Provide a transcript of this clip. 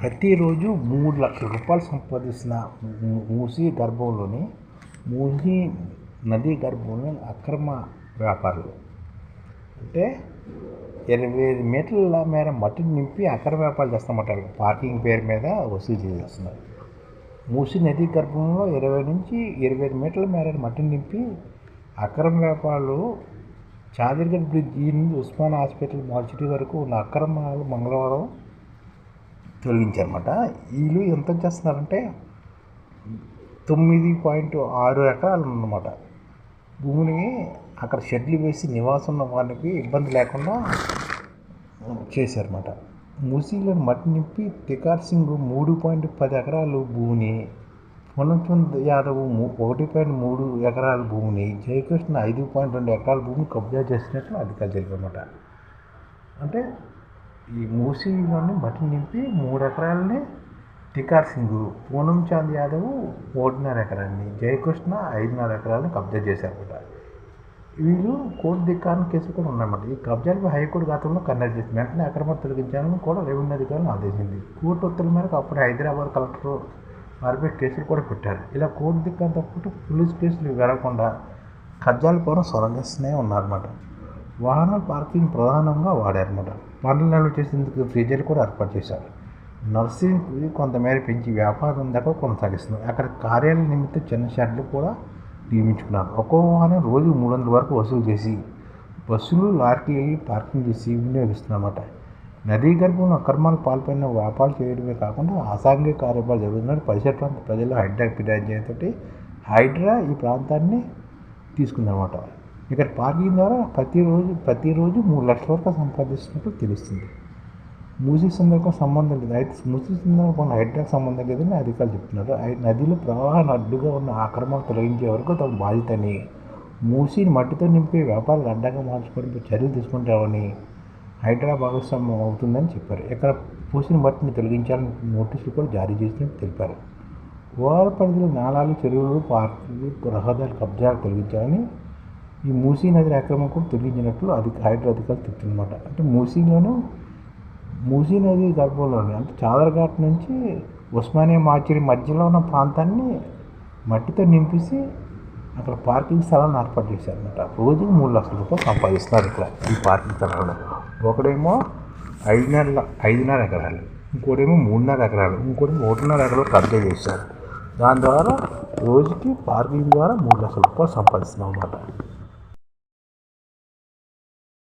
ప్రతిరోజు మూడు లక్షల రూపాయలు సంపాదిస్తున్న మూసీ గర్భంలోని మూసీ నదీ గర్భంలో అక్రమ వ్యాపారులు. అంటే ఇరవై ఐదు మీటర్ల మేర మట్టిని నింపి అక్రమ వ్యాపారాలు చేస్తామంటారు. పార్కింగ్ పేరు మీద వసూలు చేసేస్తున్నారు. మూసీ నదీ గర్భంలో ఇరవై నుంచి ఇరవై ఐదు మీటర్ల మేర మట్టిని నింపి అక్రమ వ్యాపారులు చాదర్గఢ్ బ్రిడ్జ్ నుండి నుంచి ఉస్మాన్ హాస్పిటల్ మార్చిటీ వరకు ఉన్న అక్రమాలు మంగళవారం తొలగించారనమాట వీళ్ళు ఎంత చేస్తున్నారంటే తొమ్మిది పాయింట్ ఆరు ఎకరాలు ఉందన్నమాట భూమిని అక్కడ షెడ్లు వేసి నివాసం ఉన్న వారికి ఇబ్బంది లేకుండా చేశారన్నమాట. మూసీలో మట్టి నింపి తికార్ సింగ్ మూడు పాయింట్ పది ఎకరాలు భూమిని పునచంద్ యాదవ్ ఒకటి పాయింట్ మూడు ఎకరాల భూమిని జయకృష్ణ ఐదు పాయింట్ రెండు ఎకరాల భూమిని కబ్జా చేసినట్లు అధికారులు తెలిపారన్నమాట. అంటే ఈ మూసీలోని బట్టలు నింపి మూడు ఎకరాలని టికార్ సింగ్ పూనం చాంద్ యాదవ్ ఒకటిన్నర ఎకరాన్ని. జయకృష్ణ ఐదున్నర ఎకరాలను కబ్జా చేశారన్నమాట. వీళ్ళు కోర్టు ధిక్కారం కేసులు కూడా ఉన్నాయన్నమాట ఈ కబ్జాలపై హైకోర్టు గతంలో కన్నెక్ట్ చేసింది వెంటనే అక్రమ తొలగించాలని కూడా రెవెన్యూ అధికారులను ఆదేశించింది. కోర్టు ఉత్తర్వుల మేరకు అప్పుడు హైదరాబాద్ కలెక్టర్ వారిపై కేసులు కూడా పెట్టారు. ఇలా కోర్టు ధిక్కారంతో పాటు పోలీస్ కేసులు వెరగకుండా కబ్జాల పూర్వం సొరంగిస్తూనే ఉన్నారన్నమాట. వాహనాల పార్కింగ్ ప్రధానంగా వాడారన్నమాట. పండ్ల నిల్వ చేసేందుకు ఫ్రీజర్లు కూడా ఏర్పాటు చేశారు. నర్సింగ్ కొంతమేర పెంచి వ్యాపారం దాకా కొనసాగిస్తున్నారు. అక్కడ కార్యాలయ నిమిత్తం చిన్న షాట్లు కూడా నియమించుకున్నారు. ఒక్కో వాహనం రోజు మూడు వందల వరకు వసూలు చేసి బస్సులు లారీలు పార్కింగ్ చేసి వినియోగిస్తున్నారన్నమాట. నదీ గర్భంలో అక్రమాలు పాల్పడిన వ్యాపారాలు చేయడమే కాకుండా అసాంఘిక కార్యక్రమాలు జరుగుతున్నాడు పరిసర ప్రాంత ప్రజలు హైడ్రా ఫిర్యాదు చేయడంతో హైడ్రా ఈ ప్రాంతాన్ని తీసుకుందన్నమాట. ఇక్కడ పార్కింగ్ ద్వారా ప్రతిరోజు ప్రతిరోజు మూడు లక్షల వరకు సంపాదిస్తున్నట్టు తెలుస్తుంది. మూసీ సందర్భం సంబంధం లేదు. అయితే మూసీ సందర్భం హైడ్రాకి సంబంధం లేదని అధికారులు చెప్తున్నారు. నదిలో ప్రవాహాన్ని అడ్డుగా ఉన్న ఆక్రమణలు తొలగించే వరకు తమ బాధ్యతని. మూసీని మట్టితో నింపే వ్యాపారాలు అడ్డంగా మార్చుకోవడంపై చర్యలు తీసుకుంటామని హైడ్రా భాగస్వామ్యం అవుతుందని చెప్పారు. ఇక్కడ పూసిన మట్టిని తొలగించాలని నోటీసులు కూడా జారీ చేసినట్టు తెలిపారు. ఓఆర్ పరిధిలో నాళాలు చెరువులు పార్కులు రహదారులు కబ్జాలు తొలగించాలని ఈ మూసీ నది అక్రమం కూడా తొలగించినట్లు అధిక హైడ్రో అధికారులు చెప్తున్నమాట. అంటే మూసీలోనూ మూసీ నది గర్భంలోనే అంటే చాదరఘాట్ నుంచి ఉస్మానియా మార్చిరి మధ్యలో ఉన్న ప్రాంతాన్ని మట్టితో నింపేసి అక్కడ పార్కింగ్ స్థలాన్ని ఏర్పాటు చేశారనమాట రోజుకు మూడు లక్షల రూపాయలు సంపాదిస్తున్నారు ఇక్కడ ఈ పార్కింగ్ స్థలంలో. ఒకడేమో ఐదున్నర ఐదున్నర ఎకరాలు ఇంకోటేమో మూడున్నర ఎకరాలు ఇంకోటి ఒకటిన్నర ఎకరాలు కబ్జా చేశారు. దాని ద్వారా రోజుకి పార్కింగ్ ద్వారా మూడు లక్షల రూపాయలు సంపాదిస్తున్నాం అన్నమాట